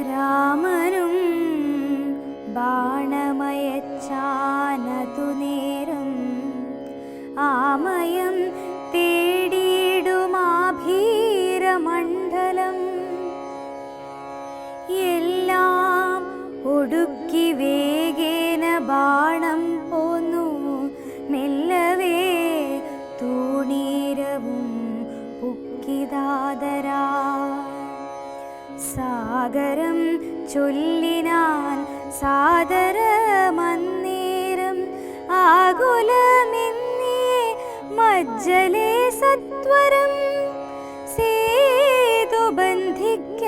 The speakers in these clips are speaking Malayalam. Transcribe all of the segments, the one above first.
രാമനും ബാണമയച്ചാനതു നേരം ആമയം സാഗരം ചൊല്ലിനാൻ സാദരമന്നേരം ആകുലമെന്നേ മജ്ജലേ സത്വരം. സേതു ബന്ധിക്ക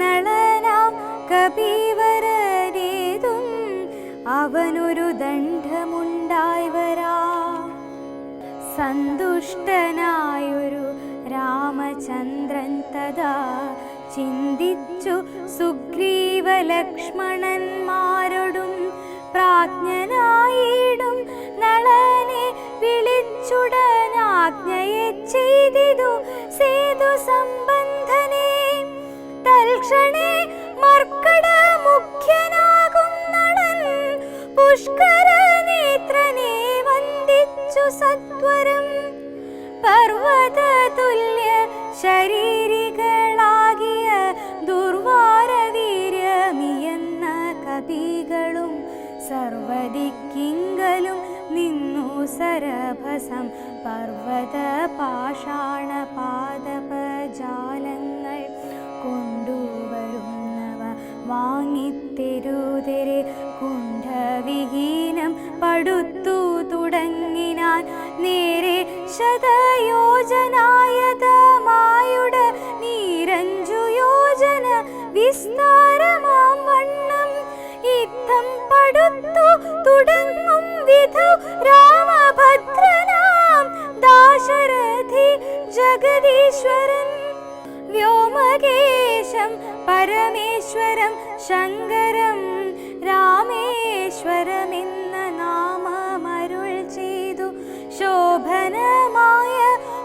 നളനാം കപീവരേതും അവനൊരു ദണ്ഡമുണ്ടായി വരാ സന്തുഷ്ടനായൊരു രാമചന്ദ്രൻ തഥാ ചിന്തിച്ചു സുഗ്രീവ ലക്ഷ്മണന്മാരോടും പ്രാജ്ഞനായിടും. നളനെ വിളിച്ചുടനാജ്ഞയെ ചെയ്തിതു സേതു സംബന്ധനെ തൽക്ഷണേ മർക്കട മുഖ്യനാകും നളൻ പുഷ്കര നേത്രനെ വന്ദിച്ചു സത്വരം. പർവത തുല്യ ശരീരികളാകിയ സരഭസം പർവത പാഷാണ പാദപജാലങ്ങൾ കൊണ്ടുവരുന്നവ വാങ്ങിത്തെരുതെരെ. കുണ്ഠവിഹീനം പടുത്തു തുടങ്ങിനാൻ നേരെ ശതയോജനായതമായുട നീരഞ്ചു യോജന വിസ്താരമാം വണ്ണം. ഇത്തം പടുത്തു തുടങ്ങും വിധു രാമഭദ്രനാം ദാശരഥി ജഗദീശ്വരൻ. व्योमकेशं പരമേശ്വരം ശങ്കരം രാമേശ്വരമെന്ന നാമമരുൾ ചെയ്തു. ശോഭനമായ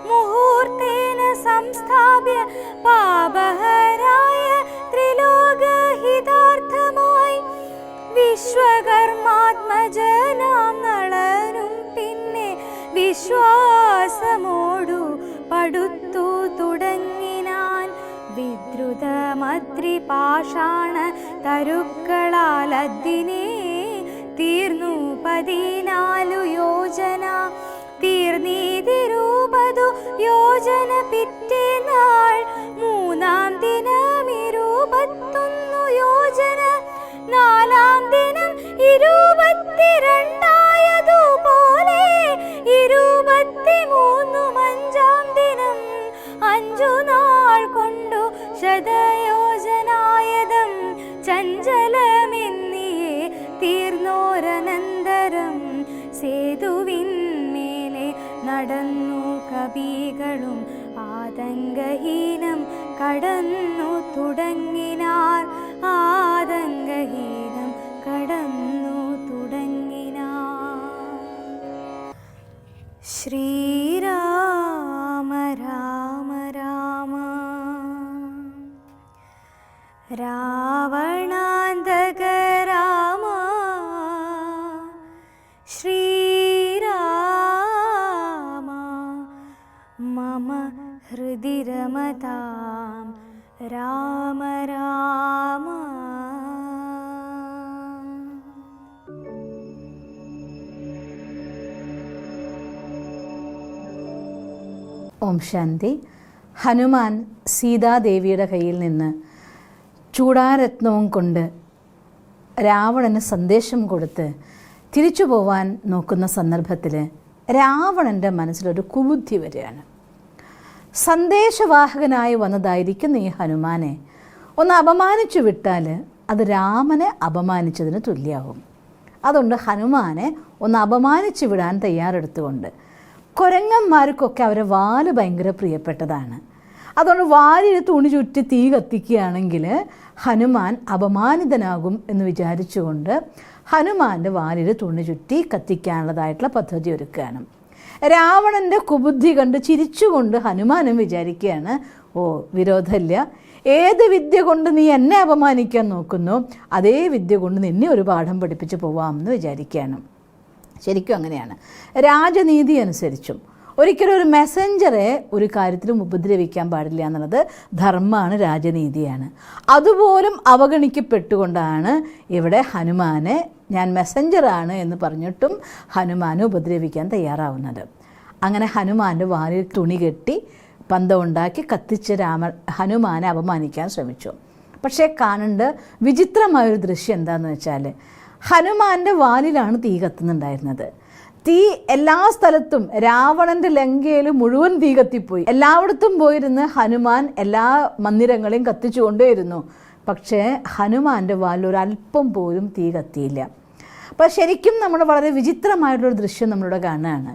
മുഹൂർത്തേന സംസ്ഥാപ്യ പാപഹരായ വിശ്വകർമാത്മജനാം നളനും പിന്നെ വിശ്വാസമോടു പടുത്തു തുടങ്ങിനാൻ. വിദ്രുതമത്രി പാഷാണ തരുക്കളാൽ അതിനെ തീർന്നു പതിനാലു യോജന. തീർന്നീതിരൂപതു യോജന പിറ്റേനാൾ ഇരുപത്തിമൂന്നും അഞ്ചാം ദിനം അഞ്ചു നാൾ നടന്നു കവികളും ആതങ്കഹീനം കടന്നു തുടങ്ങിനാർ ആതങ്കഹീനം കടന്നു ശ്രീരാമ രാമ രാമ. രാവണാന്തക ഓം ശാന്തി. ഹനുമാൻ സീതാദേവിയുടെ കയ്യിൽ നിന്ന് ചൂടാരത്നവും കൊണ്ട് രാവണന് സന്ദേശം കൊടുത്ത് തിരിച്ചു പോവാൻ നോക്കുന്ന സന്ദർഭത്തിൽ രാവണന്റെ മനസ്സിലൊരു കുബുദ്ധി വരികയാണ്. സന്ദേശവാഹകനായി വന്നതായിരിക്കുന്ന ഈ ഹനുമാനെ ഒന്ന് അപമാനിച്ചു വിട്ടാൽ അത് രാമനെ അപമാനിച്ചതിന് തുല്യമാവും അതുകൊണ്ട് ഹനുമാനെ ഒന്ന് അപമാനിച്ചു വിടാൻ തയ്യാറെടുത്തുകൊണ്ട് കുരങ്ങന്മാർക്കൊക്കെ അവരെ വാൽ ഭയങ്കര പ്രിയപ്പെട്ടതാണ്. അതുകൊണ്ട് വാലിൽ തുണി ചുറ്റി തീ കത്തിക്കുകയാണെങ്കിൽ ഹനുമാൻ അപമാനിതനാകും എന്ന് വിചാരിച്ചുകൊണ്ട് ഹനുമാന്റെ വാലിൽ തുണി ചുറ്റി കത്തിക്കാനുള്ളതായിട്ടുള്ള പദ്ധതി ഒരുക്കുകയാണ്. രാവണന്റെ കുബുദ്ധി കണ്ട് ചിരിച്ചുകൊണ്ട് ഹനുമാനും വിചാരിക്കുകയാണ് ഓ വിരോധമില്ല ഏത് വിദ്യ കൊണ്ട് നീ എന്നെ അപമാനിക്കാൻ നോക്കുന്നു? അതേ വിദ്യ കൊണ്ട് നിന്നെ ഒരു പാഠം പഠിപ്പിച്ച് പോവാമെന്ന് വിചാരിക്കുകയാണ്. ശരിക്കും അങ്ങനെയാണ്. രാജനീതി അനുസരിച്ചും. ഒരിക്കലും ഒരു മെസ്സഞ്ചറെ ഒരു കാര്യത്തിലും ഉപദ്രവിക്കാൻ പാടില്ല എന്നുള്ളത് ധർമ്മമാണ് രാജനീതിയാണ്. അതുപോലും അവഗണിക്കപ്പെട്ടുകൊണ്ടാണ് ഇവിടെ ഹനുമാനെ ഞാൻ മെസ്സഞ്ചറാണ് എന്ന് പറഞ്ഞിട്ടും ഹനുമാനെ ഉപദ്രവിക്കാൻ തയ്യാറാവുന്നത്. അങ്ങനെ ഹനുമാന്റെ വാലിൽ തുണി കെട്ടി പന്തമുണ്ടാക്കി കത്തിച്ച് രാമ ഹനുമാനെ അപമാനിക്കാൻ ശ്രമിച്ചു. പക്ഷേ കാണേണ്ട വിചിത്രമായൊരു ദൃശ്യം എന്താണെന്ന് വെച്ചാൽ ഹനുമാന്റെ വാലിലാണ് തീ കത്തുന്നുണ്ടായിരുന്നത്. തീ എല്ലാ സ്ഥലത്തും രാവണന്റെ ലങ്കയിൽ മുഴുവൻ തീ കത്തിപ്പോയി. എല്ലായിടത്തും പോയിരുന്ന് ഹനുമാൻ എല്ലാ മന്ദിരങ്ങളെയും കത്തിച്ചുകൊണ്ടേയിരുന്നു പക്ഷേ ഹനുമാന്റെ വാലിൽ ഒരല്പം പോലും തീ കത്തിയില്ല. അപ്പോൾ ശരിക്കും നമ്മൾ വളരെ വിചിത്രമായിട്ടുള്ളൊരു ദൃശ്യം നമ്മളിവിടെ കാണുകയാണ്.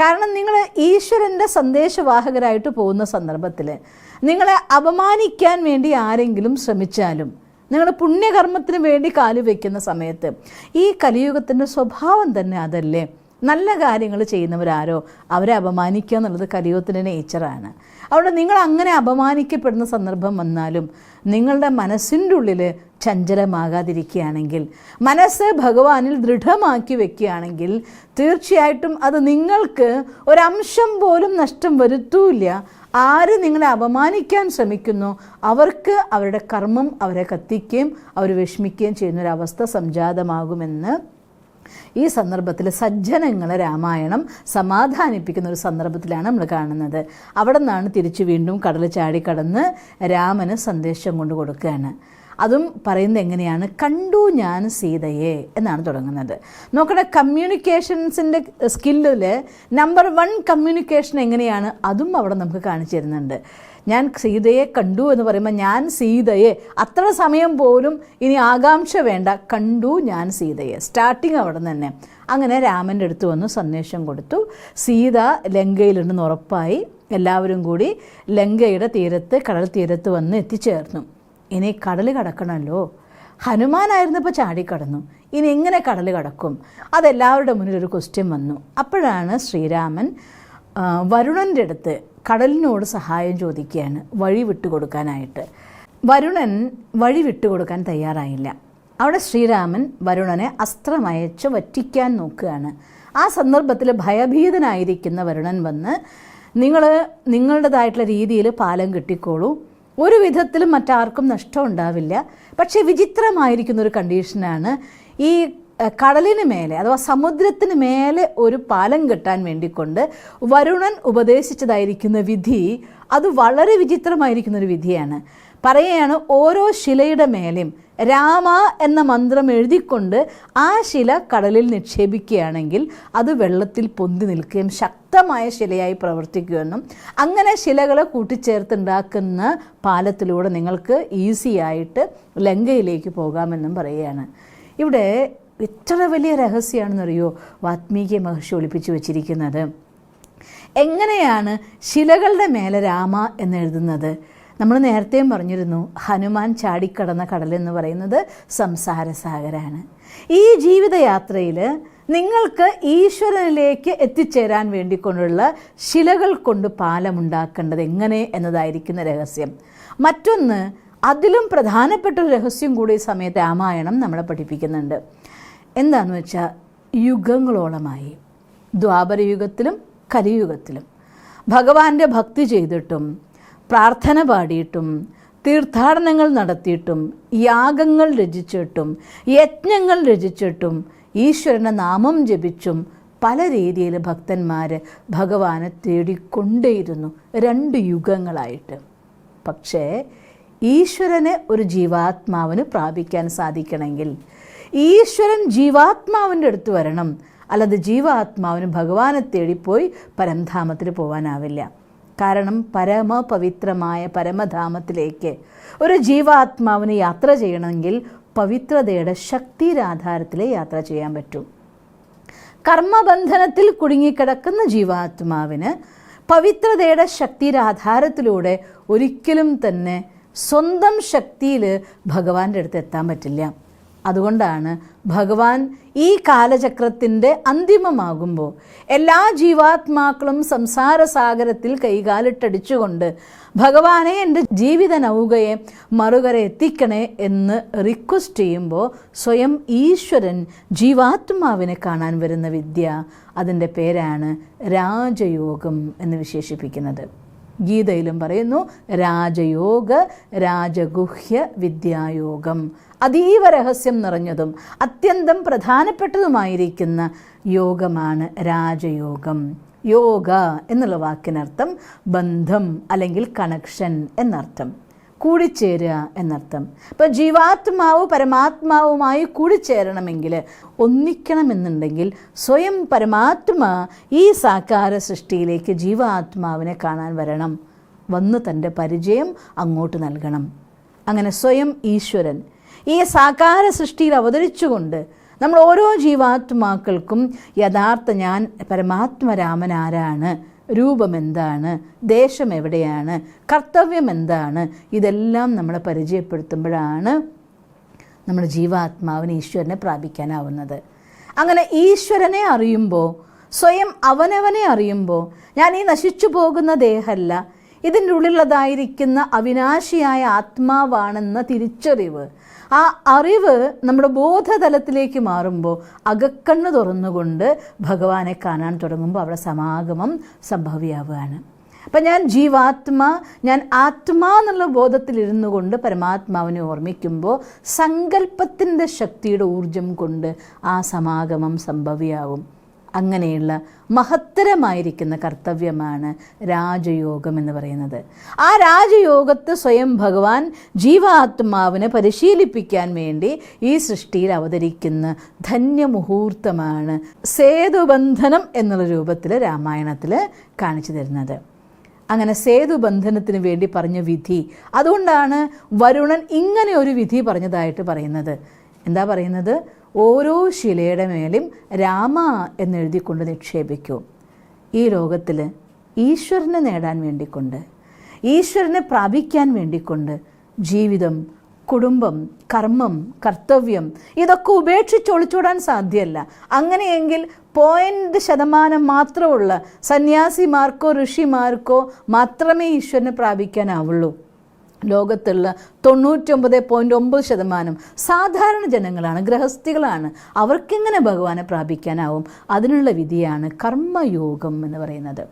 കാരണം നിങ്ങൾ ഈശ്വരന്റെ സന്ദേശവാഹകരായിട്ട് പോകുന്ന സന്ദർഭത്തിൽ നിങ്ങളെ അപമാനിക്കാൻ വേണ്ടി ആരെങ്കിലും ശ്രമിച്ചാലും നിങ്ങൾ പുണ്യകർമ്മത്തിന് വേണ്ടി കാലു വയ്ക്കുന്ന സമയത്ത് ഈ കലിയുഗത്തിന്റെ സ്വഭാവം തന്നെ അതല്ലേ? നല്ല കാര്യങ്ങൾ ചെയ്യുന്നവരാരോ? അവരെ അപമാനിക്കുക എന്നുള്ളത് കലിയുഗത്തിന്റെ നേച്ചറാണ് അവിടെ നിങ്ങൾ അങ്ങനെ അപമാനിക്കപ്പെടുന്ന സന്ദർഭം വന്നാലും നിങ്ങളുടെ മനസ്സിന്റെ ഉള്ളിൽ ചഞ്ചലമാകാതിരിക്കുകയാണെങ്കിൽ മനസ്സ് ഭഗവാനിൽ ദൃഢമാക്കി വെക്കുകയാണെങ്കിൽ തീർച്ചയായിട്ടും അത് നിങ്ങൾക്ക് ഒരംശം പോലും നഷ്ടം വരുത്തൂല്ല. ആര് നിങ്ങളെ അപമാനിക്കാൻ ശ്രമിക്കുന്നു അവർക്ക് അവരുടെ കർമ്മം അവരെ കത്തിക്കുകയും അവർ വിഷമിക്കുകയും ചെയ്യുന്ന ഒരു അവസ്ഥ സംജാതമാകുമെന്ന് ഈ സന്ദർഭത്തിൽ സജ്ജനങ്ങളെ രാമായണം സമാധാനിപ്പിക്കുന്ന ഒരു സന്ദർഭത്തിലാണ് നമ്മൾ കാണുന്നത്. അവിടെ നിന്നാണ് തിരിച്ചു വീണ്ടും കടൽ ചാടിക്കടന്ന് രാമന് സന്ദേശം കൊണ്ട് കൊടുക്കുകയാണ് അതും പറയുന്നത് എങ്ങനെയാണ്? കണ്ടു ഞാൻ സീതയെ എന്നാണ് തുടങ്ങുന്നത്. നോക്കണേ കമ്മ്യൂണിക്കേഷൻസിന്റെ സ്കില്ലിൽ നമ്പർ വൺ കമ്മ്യൂണിക്കേഷൻ എങ്ങനെയാണ്? അതും അവിടെ നമുക്ക് കാണിച്ചു തരുന്നുണ്ട്. ഞാൻ സീതയെ കണ്ടു എന്ന് പറയുമ്പോൾ ഞാൻ സീതയെ. അത്ര സമയം പോലും ഇനി ആകാംക്ഷ വേണ്ട. കണ്ടു ഞാൻ സീതയെ സ്റ്റാർട്ടിങ് അവിടെ തന്നെ. അങ്ങനെ രാമന്റെ അടുത്ത് വന്ന് സന്ദേശം കൊടുത്തു. സീത ലങ്കയിലുണ്ടെന്ന് ഉറപ്പായി. എല്ലാവരും കൂടി ലങ്കയുടെ തീരത്ത് കടൽ തീരത്ത് വന്ന് എത്തിച്ചേർന്നു. ഇനി കടൽ കടക്കണമല്ലോ. ഹനുമാനായിരുന്നപ്പോൾ ചാടിക്കടന്നു ഇനി എങ്ങനെ കടൽ കടക്കും? അതെല്ലാവരുടെ മുന്നിൽ ഒരു ക്വസ്റ്റ്യൻ വന്നു. അപ്പോഴാണ് ശ്രീരാമൻ വരുണന്റെ അടുത്ത് കടലിനോട് സഹായം ചോദിക്കുകയാണ് വഴി വിട്ടുകൊടുക്കാനായിട്ട് വരുണൻ വഴി വിട്ടുകൊടുക്കാൻ തയ്യാറായില്ല. അവിടെ ശ്രീരാമൻ വരുണനെ അസ്ത്രമയച്ച് വറ്റിക്കാൻ നോക്കുകയാണ്. ആ സന്ദർഭത്തിൽ ഭയഭീതനായിരിക്കുന്ന വരുണൻ വന്ന് നിങ്ങൾ നിങ്ങളുടേതായിട്ടുള്ള രീതിയിൽ പാലം കെട്ടിക്കോളൂ. ഒരു വിധത്തിലും മറ്റാർക്കും നഷ്ടം ഉണ്ടാവില്ല. പക്ഷേ വിചിത്രമായിരിക്കുന്ന ഒരു കണ്ടീഷനാണ് ഈ കടലിന് മേലെ അഥവാ സമുദ്രത്തിന് മേലെ ഒരു പാലം കെട്ടാൻ വേണ്ടിക്കൊണ്ട് വരുണൻ ഉപദേശിച്ചതായിരിക്കുന്ന വിധി അത് വളരെ വിചിത്രമായിരിക്കുന്ന ഒരു വിധിയാണ്. പറയുകയാണ് ഓരോ ശിലയുടെ മേലെയും രാമ എന്ന മന്ത്രം എഴുതിക്കൊണ്ട് ആ ശില കടലിൽ നിക്ഷേപിക്കുകയാണെങ്കിൽ അത് വെള്ളത്തിൽ പൊന്തി നിൽക്കുകയും ശക്തമായ ശിലയായി പ്രവർത്തിക്കുമെന്നും അങ്ങനെ ശിലകളെ കൂട്ടിച്ചേർത്തുണ്ടാക്കുന്ന പാലത്തിലൂടെ നിങ്ങൾക്ക് ഈസി ആയിട്ട് ലങ്കയിലേക്ക് പോകാമെന്നും പറയുകയാണ്. ഇവിടെ എത്ര വലിയ രഹസ്യമാണെന്നറിയോ വാത്മീകി മഹർഷി ഒളിപ്പിച്ചു വച്ചിരിക്കുന്നത്. എങ്ങനെയാണ് ശിലകളുടെ മേലെ രാമ എന്ന് എഴുതുന്നത്? നമ്മൾ നേരത്തെയും പറഞ്ഞിരുന്നു ഹനുമാൻ ചാടിക്കടന്ന എന്ന് പറയുന്നത് സംസാരസാഗരാണ് ഈ ജീവിതയാത്രയിൽ നിങ്ങൾക്ക് ഈശ്വരനിലേക്ക് എത്തിച്ചേരാൻ വേണ്ടി കൊണ്ടുള്ള ശിലകൾ കൊണ്ട് പാലമുണ്ടാക്കേണ്ടത് എങ്ങനെ എന്നതായിരിക്കുന്ന രഹസ്യം. മറ്റൊന്ന് അതിലും പ്രധാനപ്പെട്ട ഒരു രഹസ്യം കൂടി ഈ സമയത്ത് രാമായണം നമ്മളെ പഠിപ്പിക്കുന്നുണ്ട്. എന്താണെന്ന് വെച്ചാൽ യുഗങ്ങളോളമായി. ദ്വാപരയുഗത്തിലും കലിയുഗത്തിലും. ഭഗവാന്റെ ഭക്തി ചെയ്തിട്ടും പ്രാർത്ഥന പാടിയിട്ടും തീർത്ഥാടനങ്ങൾ നടത്തിയിട്ടും യാഗങ്ങൾ രചിച്ചിട്ടും യജ്ഞങ്ങൾ രചിച്ചിട്ടും ഈശ്വരന്റെ നാമം ജപിച്ചും പല രീതിയിൽ ഭക്തന്മാർ ഭഗവാനെ തേടിക്കൊണ്ടേയിരുന്നു രണ്ട് യുഗങ്ങളായിട്ട്. പക്ഷേ ഈശ്വരനെ ഒരു ജീവാത്മാവിന് പ്രാപിക്കാൻ സാധിക്കണമെങ്കിൽ ഈശ്വരൻ ജീവാത്മാവിന്റെ അടുത്ത് വരണം. അല്ലാതെ ജീവാത്മാവിന് ഭഗവാനെ തേടിപ്പോയി പരംധാമത്തിൽ പോകാനാവില്ല കാരണം പരമപവിത്രമായ പരമധാമത്തിലേക്ക്. ഒരു ജീവാത്മാവിന് യാത്ര ചെയ്യണമെങ്കിൽ പവിത്രതയുടെ ശക്തിരാധാരത്തിലെ യാത്ര ചെയ്യാൻ പറ്റൂ. കർമ്മബന്ധനത്തിൽ കുടുങ്ങിക്കിടക്കുന്ന ജീവാത്മാവിന് പവിത്രതയുടെ ശക്തിരാധാരത്തിലൂടെ ഒരിക്കലും തന്നെ സ്വന്തം ശക്തിയിൽ ഭഗവാന്റെ അടുത്ത് എത്താൻ പറ്റില്ല. അതുകൊണ്ടാണ് ഭഗവാൻ ഈ കാലചക്രത്തിന്റെ അന്തിമമാകുമ്പോൾ എല്ലാ ജീവാത്മാക്കളും സംസാരസാഗരത്തിൽ കൈകാലിട്ടടിച്ചുകൊണ്ട് ഭഗവാനെ എന്റെ ജീവിത നൗകയെ മറുകര എത്തിക്കണേ എന്ന് റിക്വസ്റ്റ് ചെയ്യുമ്പോൾ സ്വയം ഈശ്വരൻ ജീവാത്മാവിനെ കാണാൻ വരുന്ന വിദ്യ അതിന്റെ പേരാണ് രാജയോഗം എന്ന് വിശേഷിപ്പിക്കുന്നത്. ഗീതയിലും പറയുന്നു രാജയോഗ രാജഗുഹ്യ വിദ്യായോഗം. അതീവ രഹസ്യം നിറഞ്ഞതും അത്യന്തം പ്രധാനപ്പെട്ടതുമായിരിക്കുന്ന യോഗമാണ് രാജയോഗം. യോഗ എന്നുള്ള വാക്കിനർത്ഥം ബന്ധം അല്ലെങ്കിൽ കണക്ഷൻ എന്നർത്ഥം. കൂടിച്ചേരുക എന്നർത്ഥം. ഇപ്പം ജീവാത്മാവ് പരമാത്മാവുമായി കൂടിച്ചേരണമെങ്കിൽ ഒന്നിക്കണമെന്നുണ്ടെങ്കിൽ സ്വയം പരമാത്മാ ഈ സാകാര സൃഷ്ടിയിലേക്ക് ജീവാത്മാവിനെ കാണാൻ വരണം. വന്ന് തന്റെ പരിചയം അങ്ങോട്ട് നൽകണം. അങ്ങനെ സ്വയം ഈശ്വരൻ ഈ സാകാര സൃഷ്ടിയിൽ അവതരിച്ചുകൊണ്ട് നമ്മൾ ഓരോ ജീവാത്മാക്കൾക്കും യഥാർത്ഥ ഞാൻ പരമാത്മരാമൻ ആരാണ് രൂപം എന്താണ്? ദേശം എവിടെയാണ്? കർത്തവ്യം എന്താണ്? ഇതെല്ലാം നമ്മളെ പരിചയപ്പെടുത്തുമ്പോഴാണ് നമ്മൾ ജീവാത്മാവിന് ഈശ്വരനെ പ്രാപിക്കാനാവുന്നത്. അങ്ങനെ ഈശ്വരനെ അറിയുമ്പോൾ സ്വയം അവനവനെ അറിയുമ്പോൾ ഞാൻ ഈ നശിച്ചു പോകുന്ന ദേഹമല്ല ഇതിന്റെ ഉള്ളിലുള്ളതായിരിക്കുന്ന അവിനാശിയായ ആത്മാവാണെന്ന തിരിച്ചറിവ് ആ അറിവ് നമ്മുടെ ബോധതലത്തിലേക്ക് മാറുമ്പോൾ അകക്കണ്ണ് തുറന്നുകൊണ്ട് ഭഗവാനെ കാണാൻ തുടങ്ങുമ്പോൾ അവിടെ സമാഗമം സംഭവിയാവുകയാണ്. അപ്പം ഞാൻ ജീവാത്മ ഞാൻ ആത്മാ എന്നുള്ള ബോധത്തിലിരുന്നു കൊണ്ട് പരമാത്മാവിനെ ഓർമ്മിക്കുമ്പോൾ സങ്കല്പത്തിന്റെ ശക്തിയുടെ ഊർജം കൊണ്ട് ആ സമാഗമം സംഭവിയാവും. അങ്ങനെയുള്ള മഹത്തരമായിരിക്കുന്ന കർത്തവ്യമാണ് രാജയോഗം എന്ന് പറയുന്നത്. ആ രാജയോഗത്തെ സ്വയം ഭഗവാൻ ജീവാത്മാവിനെ പരിശീലിപ്പിക്കാൻ വേണ്ടി ഈ സൃഷ്ടിയിൽ അവതരിക്കുന്ന ധന്യമുഹൂർത്തമാണ് സേതുബന്ധനം എന്നുള്ള രൂപത്തിൽ രാമായണത്തിൽ കാണിച്ചു തരുന്നത്. അങ്ങനെ സേതുബന്ധനത്തിന് വേണ്ടി പറഞ്ഞ വിധി അതുകൊണ്ടാണ് വരുണൻ ഇങ്ങനെ ഒരു വിധി പറഞ്ഞതായിട്ട് പറയുന്നത്. എന്താ പറയുന്നത്? ഓരോ ശിലയുടെ മേലും രാമ എന്നെഴുതിക്കൊണ്ട് നിക്ഷേപിക്കൂ. ഈ ലോകത്തിൽ ഈശ്വരനെ നേടാൻ വേണ്ടിക്കൊണ്ട് ഈശ്വരനെ പ്രാപിക്കാൻ വേണ്ടിക്കൊണ്ട് ജീവിതം കുടുംബം കർമ്മം കർത്തവ്യം ഇതൊക്കെ ഉപേക്ഷിച്ച് ഒളിച്ചോടാൻ സാധ്യമല്ല അങ്ങനെയെങ്കിൽ പോയിന്റ് ശതമാനം മാത്രമുള്ള സന്യാസിമാർക്കോ ഋഷിമാർക്കോ മാത്രമേ ഈശ്വരനെ പ്രാപിക്കാനാവുള്ളൂ. ലോകത്തുള്ള തൊണ്ണൂറ്റൊമ്പത് പോയിന്റ് ഒമ്പത് ശതമാനം സാധാരണ ജനങ്ങളാണ് ഗൃഹസ്ഥികളാണ്. അവർക്കെങ്ങനെ ഭഗവാനെ പ്രാപിക്കാനാവും? അതിനുള്ള വിധിയാണ് കർമ്മയോഗം എന്ന് പറയുന്നത്.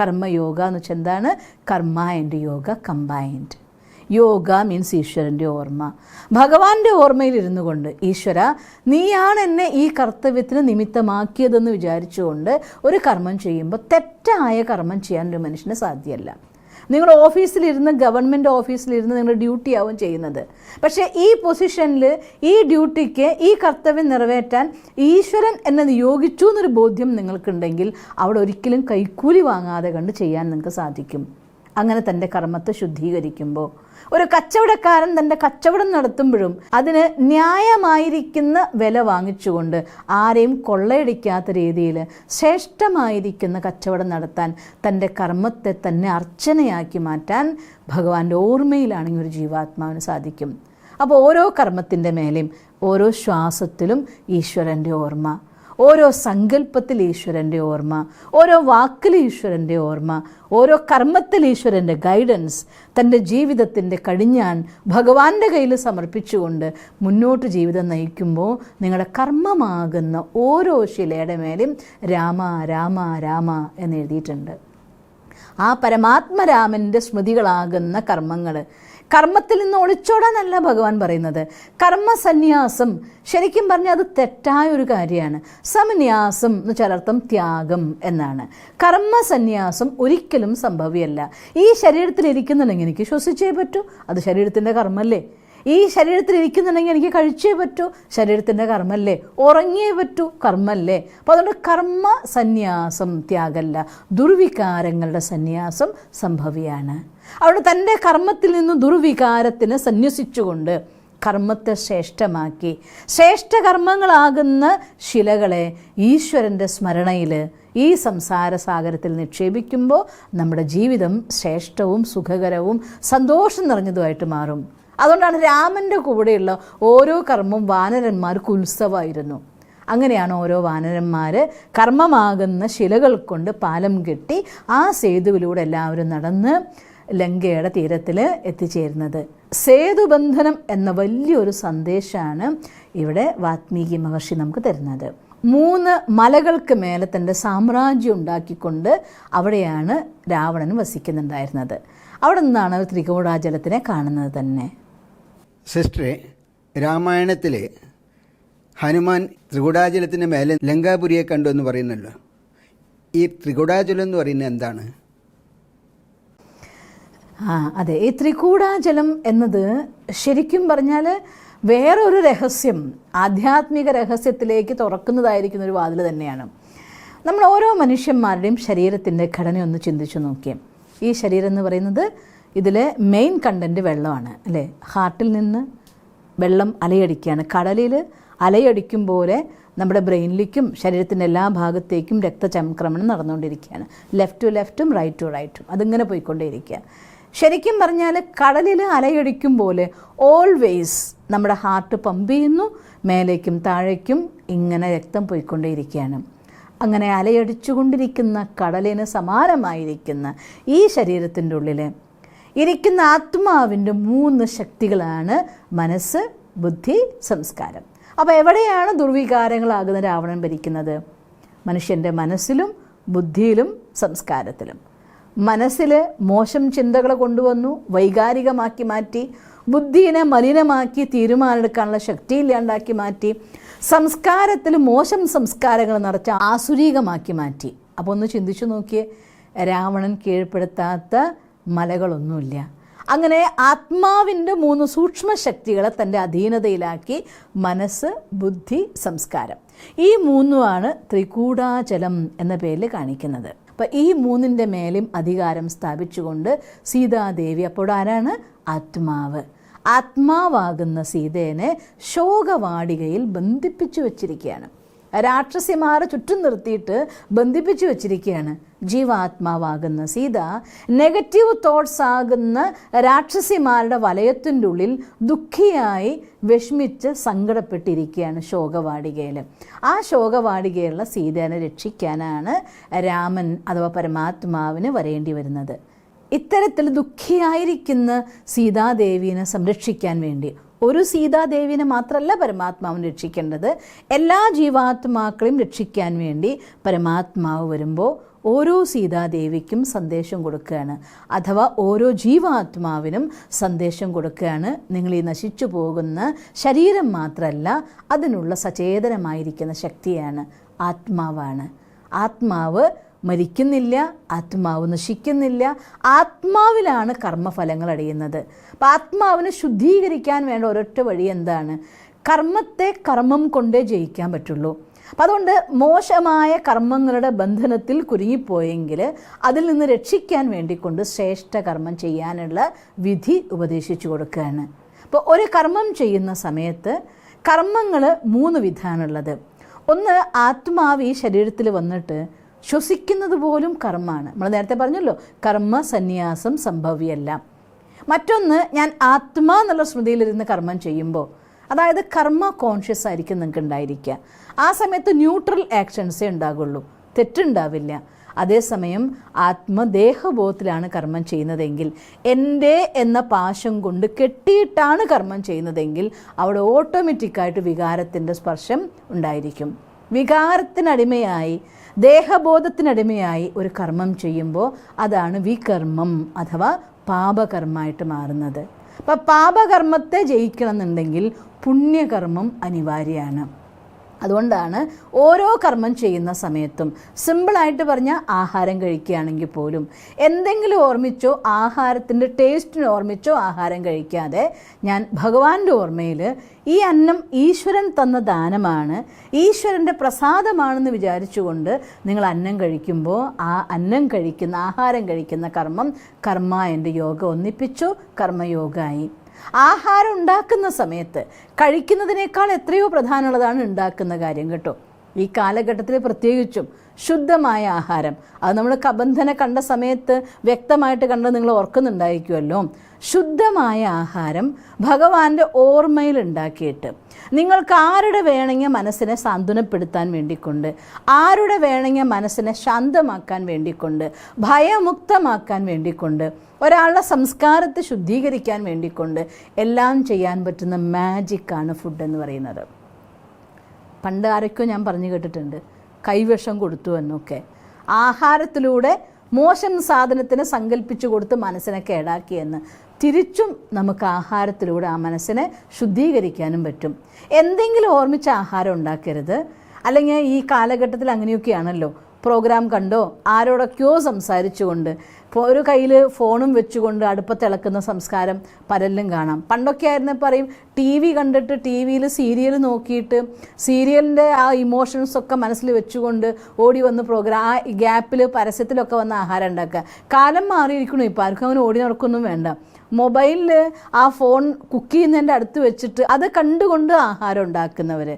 കർമ്മയോഗ എന്ന് വെച്ചാൽ എന്താണ്? Karma and yoga combined yoga means ഈശ്വരന്റെ ഓർമ്മ. ഭഗവാന്റെ ഓർമ്മയിലിരുന്നു കൊണ്ട് ഈശ്വര നീയാണ് എന്നെ ഈ കർത്തവ്യത്തിന് നിമിത്തമാക്കിയതെന്ന് വിചാരിച്ചുകൊണ്ട് ഒരു കർമ്മം ചെയ്യുമ്പോൾ തെറ്റായ കർമ്മം ചെയ്യാൻ ഒരു മനുഷ്യന് സാധ്യമല്ല നിങ്ങൾ ഓഫീസിലിരുന്ന് ഗവൺമെന്റ് ഓഫീസിലിരുന്ന് നിങ്ങൾ ഡ്യൂട്ടി ആവും ചെയ്യുന്നത്. പക്ഷേ ഈ പൊസിഷനിൽ ഈ ഡ്യൂട്ടിക്ക് ഈ കർത്തവ്യം നിറവേറ്റാൻ ഈശ്വരൻ എന്നെ നിയോഗിച്ചു എന്നൊരു ബോധ്യം നിങ്ങൾക്കുണ്ടെങ്കിൽ അവിടെ ഒരിക്കലും കൈക്കൂലി വാങ്ങാതെ കണ്ട് ചെയ്യാൻ നിങ്ങൾക്ക് സാധിക്കും. അങ്ങനെ തന്റെ കർമ്മത്തെ ശുദ്ധീകരിക്കുമ്പോൾ ഒരു കച്ചവടക്കാരൻ തന്റെ കച്ചവടം നടത്തുമ്പോഴും അതിന് ന്യായമായിരിക്കുന്ന വില വാങ്ങിച്ചുകൊണ്ട് ആരെയും കൊള്ളയടിക്കാത്ത രീതിയിൽ ശ്രേഷ്ഠമായിരിക്കുന്ന കച്ചവടം നടത്താൻ തന്റെ കർമ്മത്തെ തന്നെ അർച്ചനയാക്കി മാറ്റാൻ ഭഗവാന്റെ ഓർമ്മയിലാണെങ്കിൽ ഒരു ജീവാത്മാവിന് സാധിക്കും. അപ്പോൾ ഓരോ കർമ്മത്തിന്റെ മേലെയും ഓരോ ശ്വാസത്തിലും ഈശ്വരന്റെ ഓർമ്മ. ഓരോ സങ്കല്പത്തിൽ ഈശ്വരന്റെ ഓർമ്മ ഓരോ വാക്കിൽ ഈശ്വരന്റെ ഓർമ്മ ഓരോ കർമ്മത്തിൽ ഈശ്വരന്റെ ഗൈഡൻസ് തന്റെ ജീവിതത്തിന്റെ കടിഞ്ഞാൻ ഭഗവാന്റെ കയ്യിൽ സമർപ്പിച്ചുകൊണ്ട് മുന്നോട്ട് ജീവിതം നയിക്കുമ്പോൾ നിങ്ങളുടെ കർമ്മമാകുന്ന ഓരോ ശിലയുടെ മേലും രാമ രാമ രാമ എന്ന് എഴുതിയിട്ടുണ്ട്. ആ പരമാത്മരാമന്റെ സ്മൃതികളാകുന്ന കർമ്മങ്ങൾ കർമ്മത്തിൽ നിന്ന് ഒളിച്ചോടാനല്ല ഭഗവാൻ പറയുന്നത്. കർമ്മസന്യാസം ശരിക്കും പറഞ്ഞാൽ അത് തെറ്റായ ഒരു കാര്യമാണ്. സമന്യാസം എന്ന് ചിലർത്ഥം ത്യാഗം എന്നാണ്. കർമ്മസന്യാസം ഒരിക്കലും സംഭവിയല്ല. ഈ ശരീരത്തിൽ ഇരിക്കുന്നുണ്ടെങ്കിൽ എനിക്ക് ശ്വസിച്ചേ പറ്റൂ. അത് ശരീരത്തിന്റെ കർമ്മല്ലേ. ഈ ശരീരത്തിൽ ഇരിക്കുന്നുണ്ടെങ്കിൽ എനിക്ക് കഴിച്ചേ പറ്റൂ. ശരീരത്തിന്റെ കർമ്മല്ലേ? ഉറങ്ങിയേ പറ്റൂ. കർമ്മല്ലേ? അപ്പോൾ അതുകൊണ്ട് കർമ്മ സന്യാസം ത്യാഗല്ല. ദുർവികാരങ്ങളുടെ സന്യാസം സംഭവിയാണ്. അവിടെ തന്റെ കർമ്മത്തിൽ നിന്നും ദുർവികാരത്തിന് സന്യസിച്ചുകൊണ്ട് കർമ്മത്തെ ശ്രേഷ്ഠമാക്കി. ശ്രേഷ്ഠ കർമ്മങ്ങളാകുന്ന ശിലകളെ ഈശ്വരന്റെ സ്മരണയിൽ ഈ സംസാര സാഗരത്തിൽ നിക്ഷേപിക്കുമ്പോൾ നമ്മുടെ ജീവിതം ശ്രേഷ്ഠവും സുഖകരവും സന്തോഷം നിറഞ്ഞതുമായിട്ട് മാറും. അതുകൊണ്ടാണ് രാമന്റെ കൂടെയുള്ള ഓരോ കർമ്മവും വാനരന്മാർക്ക് ഉത്സവമായിരുന്നു. അങ്ങനെയാണ് ഓരോ വാനരന്മാർ കർമ്മമാകുന്ന ശിലകൾ കൊണ്ട് പാലം കെട്ടി ആ സേതുവിലൂടെ എല്ലാവരും നടന്ന് ലങ്കയുടെ തീരത്തിൽ എത്തിച്ചേരുന്നത്. സേതുബന്ധനം എന്ന വലിയൊരു സന്ദേശമാണ് ഇവിടെ വാത്മീകി മഹർഷി നമുക്ക് തരുന്നത്. മൂന്ന് മലകൾക്ക് മേലെ തന്റെ സാമ്രാജ്യം ഉണ്ടാക്കിക്കൊണ്ട് അവിടെയാണ് രാവണൻ വസിക്കുന്നുണ്ടായിരുന്നത്. അവിടെ നിന്നാണ് ത്രികോടാചലത്തിനെ കാണുന്നത് തന്നെ. സിസ്റ്ററെ രാമായണത്തിൽ ഹനുമാൻ ത്രികുടാചലത്തിന് മേലെ ലങ്കാപുരിയെ കണ്ടു എന്ന് പറയുന്നല്ലോ. ഈ ത്രികുടാചലം എന്ന് പറയുന്നത് എന്താണ്? ആ അതെ. ഈ ത്രികൂടാചലം എന്നത് ശരിക്കും പറഞ്ഞാൽ വേറൊരു രഹസ്യം ആധ്യാത്മിക രഹസ്യത്തിലേക്ക് തുറക്കുന്നതായിരിക്കുന്ന ഒരു വാതിൽ തന്നെയാണ്. നമ്മൾ ഓരോ മനുഷ്യന്മാരുടെയും ശരീരത്തിന്റെ ഘടനയൊന്ന് ചിന്തിച്ചു നോക്കിയേ. ഈ ശരീരം എന്ന് പറയുന്നത് ഇതിലെ മെയിൻ കണ്ടന്റ് വെള്ളമാണ് അല്ലേ? ഹാർട്ടിൽ നിന്ന് വെള്ളം അലയടിക്കുകയാണ് കടലിൽ അലയടിക്കും പോലെ നമ്മുടെ ബ്രെയിനിലേക്കും ശരീരത്തിന്റെ എല്ലാ ഭാഗത്തേക്കും രക്തചംക്രമണം നടന്നുകൊണ്ടിരിക്കുകയാണ്. ലെഫ്റ്റ് ടു ലെഫ്റ്റും റൈറ്റ് ടു റൈറ്റും അതിങ്ങനെ പോയിക്കൊണ്ടേയിരിക്കുക. ശരിക്കും പറഞ്ഞാൽ കടലിൽ അലയടിക്കും പോലെ ഓൾവേസ് നമ്മുടെ ഹാർട്ട് പമ്പ് ചെയ്യുന്നു മേലേക്കും താഴേക്കും ഇങ്ങനെ രക്തം പോയിക്കൊണ്ടേയിരിക്കുകയാണ്. അങ്ങനെ അലയടിച്ചുകൊണ്ടിരിക്കുന്ന കടലിന് സമാനമായിരിക്കുന്ന ഈ ശരീരത്തിന്റെ ഉള്ളിൽ ഇരിക്കുന്ന ആത്മാവിന്റെ മൂന്ന് ശക്തികളാണ് മനസ്സ് ബുദ്ധി സംസ്കാരം. അപ്പോൾ എവിടെയാണ് ദുർവികാരങ്ങളാകുന്ന രാവണൻ ഭരിക്കുന്നത്? മനുഷ്യന്റെ മനസ്സിലും ബുദ്ധിയിലും സംസ്കാരത്തിലും. മനസ്സിൽ മോശം ചിന്തകൾ കൊണ്ടുവന്നു വൈകാരികമാക്കി മാറ്റി ബുദ്ധിയെ മലിനമാക്കി തീരുമാനമെടുക്കാനുള്ള ശക്തി ഇല്ലാണ്ടാക്കി മാറ്റി സംസ്കാരത്തിൽ മോശം സംസ്കാരങ്ങൾ നിറച്ച് ആസുരീകമാക്കി മാറ്റി. അപ്പോൾ ഒന്ന് ചിന്തിച്ചു നോക്കിയേ രാവണൻ കീഴ്പ്പെടുത്താത്ത മലകളൊന്നുമില്ല. അങ്ങനെ ആത്മാവിന്റെ മൂന്ന് സൂക്ഷ്മ ശക്തികളെ തന്റെ അധീനതയിലാക്കി മനസ്സ് ബുദ്ധി സംസ്കാരം. ഈ മൂന്നുമാണ് ത്രികൂടാചലം എന്ന പേരിൽ കാണിക്കുന്നത്. അപ്പം ഈ മൂന്നിന്റെ മേലും അധികാരം സ്ഥാപിച്ചുകൊണ്ട് സീതാദേവി അപ്പോൾ ആരാണ്? ആത്മാവ്. ആത്മാവാകുന്ന സീതേനെ ശോകവാടികയിൽ ബന്ധിപ്പിച്ചു വച്ചിരിക്കുകയാണ്. രാക്ഷസിമാരെ ചുറ്റും നിർത്തിയിട്ട് ബന്ധിപ്പിച്ചു വച്ചിരിക്കുകയാണ്. ജീവാത്മാവാകുന്ന സീത നെഗറ്റീവ് തോട്ട്സ് ആകുന്ന രാക്ഷസിമാരുടെ വലയത്തിന്റെ ഉള്ളിൽ ദുഃഖിയായി വിഷമിച്ച് സങ്കടപ്പെട്ടിരിക്കുകയാണ് ശോകവാടികയിൽ. ആ ശോകവാടികയിലുള്ള സീതേനെ രക്ഷിക്കാനാണ് രാമൻ അഥവാ പരമാത്മാവിന് വരേണ്ടി വരുന്നത്. ഇത്തരത്തിൽ ദുഃഖിയായിരിക്കുന്ന സീതാദേവീനെ സംരക്ഷിക്കാൻ വേണ്ടി ഒരു സീതാദേവിനെ മാത്രമല്ല പരമാത്മാവിനെ രക്ഷിക്കേണ്ടത്. എല്ലാ ജീവാത്മാക്കളെയും രക്ഷിക്കാൻ വേണ്ടി പരമാത്മാവ് വരുമ്പോൾ ഓരോ സീതാദേവിക്കും സന്ദേശം കൊടുക്കുകയാണ്. അഥവാ ഓരോ ജീവാത്മാവിനും സന്ദേശം കൊടുക്കുകയാണ്. നിങ്ങൾ ഈ നശിച്ചു പോകുന്ന ശരീരം മാത്രമല്ല അതിനുള്ള സചേതനമായിരിക്കുന്ന ശക്തിയാണ് ആത്മാവാണ്. ആത്മാവ് മരിക്കുന്നില്ല ആത്മാവ് നശിക്കുന്നില്ല ആത്മാവിലാണ് കർമ്മഫലങ്ങൾ അടിയുന്നത്. അപ്പം ആത്മാവിനെ ശുദ്ധീകരിക്കാൻ വേണ്ട ഒരൊറ്റ വഴി എന്താണ്? കർമ്മത്തെ കർമ്മം കൊണ്ടേ ജയിക്കാൻ പറ്റുള്ളൂ. അപ്പം അതുകൊണ്ട് മോശമായ കർമ്മങ്ങളുടെ ബന്ധനത്തിൽ കുരുങ്ങിപ്പോയെങ്കിൽ അതിൽ നിന്ന് രക്ഷിക്കാൻ വേണ്ടിക്കൊണ്ട് ശ്രേഷ്ഠ കർമ്മം ചെയ്യാനുള്ള വിധി ഉപദേശിച്ചു കൊടുക്കുകയാണ്. അപ്പോൾ ഒരു കർമ്മം ചെയ്യുന്ന സമയത്ത് കർമ്മങ്ങൾ മൂന്ന് വിധാനുള്ളത്. ഒന്ന് ആത്മാവ് ഈ ശരീരത്തിൽ വന്നിട്ട് ശ്വസിക്കുന്നത് പോലും കർമ്മമാണ്. നമ്മൾ നേരത്തെ പറഞ്ഞല്ലോ കർമ്മ സന്യാസം സംഭവിയല്ല മറ്റൊന്ന് ഞാൻ ആത്മാ എന്നുള്ള സ്മൃതിയിലിരുന്ന് കർമ്മം ചെയ്യുമ്പോൾ അതായത് കർമ്മ കോൺഷ്യസ് ആയിരിക്കും നിങ്ങൾക്ക് ഉണ്ടായിരിക്കുക. ആ സമയത്ത് ന്യൂട്രൽ ആക്ഷൻസേ ഉണ്ടാകുള്ളൂ. തെറ്റുണ്ടാവില്ല. അതേസമയം ആത്മദേഹബോധത്തിലാണ് കർമ്മം ചെയ്യുന്നതെങ്കിൽ എന്റെ എന്ന പാശം കൊണ്ട് കെട്ടിയിട്ടാണ് കർമ്മം ചെയ്യുന്നതെങ്കിൽ അവിടെ ഓട്ടോമാറ്റിക്കായിട്ട് വികാരത്തിന്റെ സ്പർശം ഉണ്ടായിരിക്കും. വികാരത്തിനടിമയായി ദേഹബോധത്തിനടിമയായി ഒരു കർമ്മം ചെയ്യുമ്പോൾ അതാണ് വികർമ്മം അഥവാ പാപകർമ്മമായിട്ട് മാറുന്നത്. അപ്പം പാപകർമ്മത്തെ ജയിക്കണം എന്നുണ്ടെങ്കിൽ പുണ്യകർമ്മം അനിവാര്യമാണ്. അതുകൊണ്ടാണ് ഓരോ കർമ്മം ചെയ്യുന്ന സമയത്തും സിമ്പിളായിട്ട് പറഞ്ഞാൽ ആഹാരം കഴിക്കുകയാണെങ്കിൽ പോലും എന്തെങ്കിലും ഓർമ്മിച്ചോ ആഹാരത്തിന്റെ ടേസ്റ്റിന് ഓർമ്മിച്ചോ ആഹാരം കഴിക്കാതെ ഞാൻ ഭഗവാന്റെ ഓർമ്മയിൽ ഈ അന്നം ഈശ്വരൻ തന്ന ദാനമാണ് ഈശ്വരന്റെ പ്രസാദമാണെന്ന് വിചാരിച്ചുകൊണ്ട് നിങ്ങൾ അന്നം കഴിക്കുമ്പോൾ ആ അന്നം കഴിക്കുന്ന ആഹാരം കഴിക്കുന്ന കർമ്മം കർമ്മ എന്റെ യോഗ ഒന്നിപ്പിച്ചു കർമ്മയോഗമായി ആഹാരം ഉണ്ടാക്കുന്ന സമയത്ത് കഴിക്കുന്നതിനേക്കാൾ എത്രയോ പ്രധാനമുള്ളതാണ് ഉണ്ടാക്കുന്ന കാര്യം കേട്ടോ. ഈ കാലഘട്ടത്തിൽ പ്രത്യേകിച്ചും ശുദ്ധമായ ആഹാരം. അത് നമ്മൾ കബന്ധന കണ്ട സമയത്ത് വ്യക്തമായിട്ട് കണ്ടത് നിങ്ങൾ ഓർക്കുന്നുണ്ടായിരിക്കുമല്ലോ. ശുദ്ധമായ ആഹാരം ഭഗവാന്റെ ഓർമ്മയിൽ ഉണ്ടാക്കിയിട്ട് നിങ്ങൾക്ക് ആരുടെ വേണമെങ്കിൽ മനസ്സിനെ സാന്ത്വനപ്പെടുത്താൻ വേണ്ടിക്കൊണ്ട് ആരുടെ വേണമെങ്കിൽ മനസ്സിനെ ശാന്തമാക്കാൻ വേണ്ടിക്കൊണ്ട് ഭയമുക്തമാക്കാൻ വേണ്ടിക്കൊണ്ട് ഒരാളുടെ സംസ്കാരത്തെ ശുദ്ധീകരിക്കാൻ വേണ്ടിക്കൊണ്ട് എല്ലാം ചെയ്യാൻ പറ്റുന്ന മാജിക്കാണ് ഫുഡ് എന്ന് പറയുന്നത്. പണ്ട് ആരൊക്കെയോ ഞാൻ പറഞ്ഞു കേട്ടിട്ടുണ്ട്. കൈവിഷം കൊടുത്തു എന്നൊക്കെ. ആഹാരത്തിലൂടെ മോശം സാധനത്തിന് സങ്കല്പിച്ചു കൊടുത്ത് മനസ്സിനെ കേടാക്കിയെന്ന് തിരിച്ചും നമുക്ക് ആഹാരത്തിലൂടെ ആ മനസ്സിനെ ശുദ്ധീകരിക്കാനും പറ്റും. എന്തെങ്കിലും ഓർമ്മിച്ച ആഹാരം ഉണ്ടാക്കരുത്. അല്ലെങ്കിൽ ഈ കാലഘട്ടത്തിൽ അങ്ങനെയൊക്കെയാണല്ലോ. പ്രോഗ്രാം കണ്ടോ? ആരോടൊക്കെയോ സംസാരിച്ചുകൊണ്ട് ഒരു കയ്യിൽ ഫോണും വെച്ചുകൊണ്ട് അടുപ്പത്തിളക്കുന്ന സംസ്കാരം പലരിലും കാണാം. പണ്ടൊക്കെ ആയിരുന്നു പറയും ടി വി കണ്ടിട്ട് ടി വിയിൽ സീരിയൽ നോക്കിയിട്ട് സീരിയലിന്റെ ആ ഇമോഷൻസൊക്കെ മനസ്സിൽ വെച്ചുകൊണ്ട് ഓടി വന്ന് പ്രോഗ്രാം ആ ഗ്യാപ്പിൽ പരസ്യത്തിലൊക്കെ വന്ന് ആഹാരം ഉണ്ടാക്കുക. കാലം മാറിയിരിക്കണു ഇപ്പോൾ ആർക്കും അവന് ഓടി നടക്കൊന്നും വേണ്ട. മൊബൈലിൽ ആ ഫോൺ കുക്ക് ചെയ്യുന്നതിന്റെ അടുത്ത് വെച്ചിട്ട് അത് കണ്ടുകൊണ്ട് ആഹാരം ഉണ്ടാക്കുന്നവർ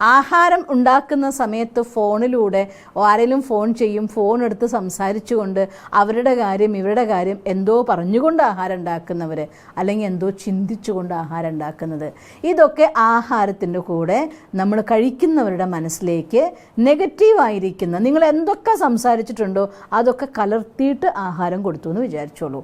ആഹാരം ഉണ്ടാക്കുന്ന സമയത്ത് ഫോണിലൂടെ ആരെങ്കിലും ഫോൺ ചെയ്യും ഫോൺ എടുത്ത് സംസാരിച്ചുകൊണ്ട് അവരുടെ കാര്യം ഇവരുടെ കാര്യം എന്തോ പറഞ്ഞുകൊണ്ട് ആഹാരം ഉണ്ടാക്കുന്നവർ അല്ലെങ്കിൽ എന്തോ ചിന്തിച്ചുകൊണ്ട് ആഹാരം ഉണ്ടാക്കുന്നത്. ഇതൊക്കെ ആഹാരത്തിന്റെ കൂടെ നമ്മൾ കഴിക്കുന്നവരുടെ മനസ്സിലേക്ക് നെഗറ്റീവായിരിക്കുന്ന നിങ്ങൾ എന്തൊക്കെ സംസാരിച്ചിട്ടുണ്ടോ അതൊക്കെ കലർത്തിയിട്ട് ആഹാരം കൊടുത്തു എന്ന് വിചാരിച്ചോളൂ.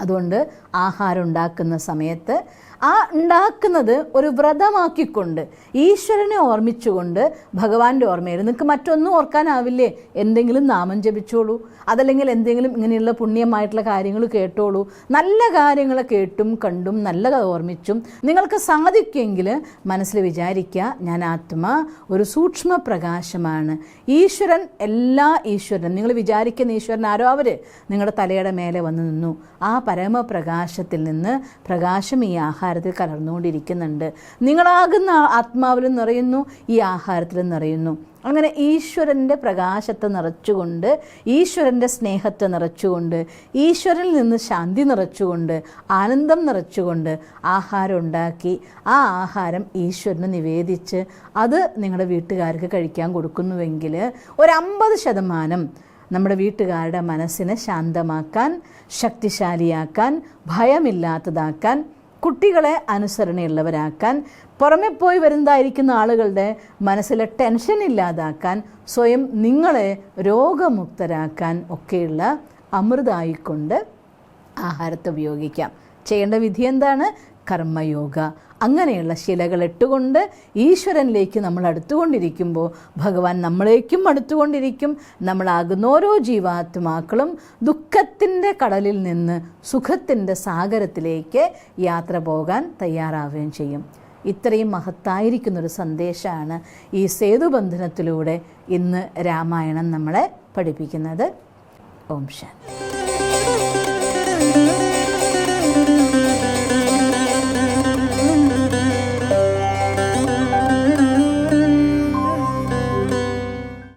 അതുകൊണ്ട് ആഹാരം ഉണ്ടാക്കുന്ന സമയത്ത് ആ ഉണ്ടാക്കുന്നത് ഒരു വ്രതമാക്കിക്കൊണ്ട് ഈശ്വരനെ ഓർമ്മിച്ചുകൊണ്ട് ഭഗവാന്റെ ഓർമ്മയിൽ. നിങ്ങൾക്ക് മറ്റൊന്നും ഓർക്കാനാവില്ലേ? എന്തെങ്കിലും നാമം ജപിച്ചോളൂ. അതല്ലെങ്കിൽ എന്തെങ്കിലും ഇങ്ങനെയുള്ള പുണ്യമായിട്ടുള്ള കാര്യങ്ങൾ കേട്ടോളൂ. നല്ല കാര്യങ്ങൾ കേട്ടും കണ്ടും നല്ല ഓർമ്മിച്ചും നിങ്ങൾക്ക് സാധിക്കുമെങ്കിൽ മനസ്സിൽ വിചാരിക്കുക ഞാൻ ആത്മ ഒരു സൂക്ഷ്മ പ്രകാശമാണ് ഈശ്വരൻ എല്ലാ ഈശ്വരനും. നിങ്ങൾ വിചാരിക്കുന്ന ഈശ്വരൻ ആരോ അവർ നിങ്ങളുടെ തലയുടെ മേലെ വന്ന് നിന്നു. ആ പരമപ്രകാശത്തിൽ നിന്ന് പ്രകാശം ഈ ആഹാരത്തിൽ കലർന്നുകൊണ്ടിരിക്കുന്നുണ്ട്. നിങ്ങളാകുന്ന ആത്മാവിലും നിറയുന്നു ഈ ആഹാരത്തിലും നിറയുന്നു. അങ്ങനെ ഈശ്വരന്റെ പ്രകാശത്തെ നിറച്ചുകൊണ്ട് ഈശ്വരന്റെ സ്നേഹത്തെ നിറച്ചുകൊണ്ട് ഈശ്വരനിൽ നിന്ന് ശാന്തി നിറച്ചുകൊണ്ട് ആനന്ദം നിറച്ചുകൊണ്ട് ആഹാരം ഉണ്ടാക്കി ആ ആഹാരം ഈശ്വരന് നിവേദിച്ച് അത് നിങ്ങളുടെ വീട്ടുകാർക്ക് കഴിക്കാൻ കൊടുക്കുന്നുവെങ്കിൽ ഒരു അമ്പത് ശതമാനം നമ്മുടെ വീട്ടുകാരുടെ മനസ്സിനെ ശാന്തമാക്കാൻ ശക്തിശാലിയാക്കാൻ ഭയമില്ലാത്തതാക്കാൻ കുട്ടികളെ അനുസരണയുള്ളവരാക്കാൻ പുറമെ പോയി വരുന്നതായിരിക്കുന്ന ആളുകളുടെ മനസ്സിലെ ടെൻഷൻ ഇല്ലാതാക്കാൻ സ്വയം നിങ്ങളെ രോഗമുക്തരാക്കാൻ ഒക്കെയുള്ള അമൃതായിക്കൊണ്ട് ആഹാരത്തെ ഉപയോഗിക്കാം. ചെയ്യേണ്ട വിധി എന്താണ്? കർമ്മയോഗ. അങ്ങനെയുള്ള ശിലകൾ ഇട്ടുകൊണ്ട് ഈശ്വരനിലേക്ക് നമ്മൾ അടുത്തുകൊണ്ടിരിക്കുമ്പോൾ ഭഗവാൻ നമ്മളേക്കും അടുത്തുകൊണ്ടിരിക്കും. നമ്മളാകുന്ന ഓരോ ജീവാത്മാക്കളും ദുഃഖത്തിന്റെ കടലിൽ നിന്ന് സുഖത്തിന്റെ സാഗരത്തിലേക്ക് യാത്ര പോകാൻ തയ്യാറാവുകയും ചെയ്യും. ഇത്രയും മഹത്തായിരിക്കുന്നൊരു സന്ദേശമാണ് ഈ സേതുബന്ധനത്തിലൂടെ ഇന്ന് രാമായണം നമ്മളെ പഠിപ്പിക്കുന്നത്. ഓം ശാന്തി.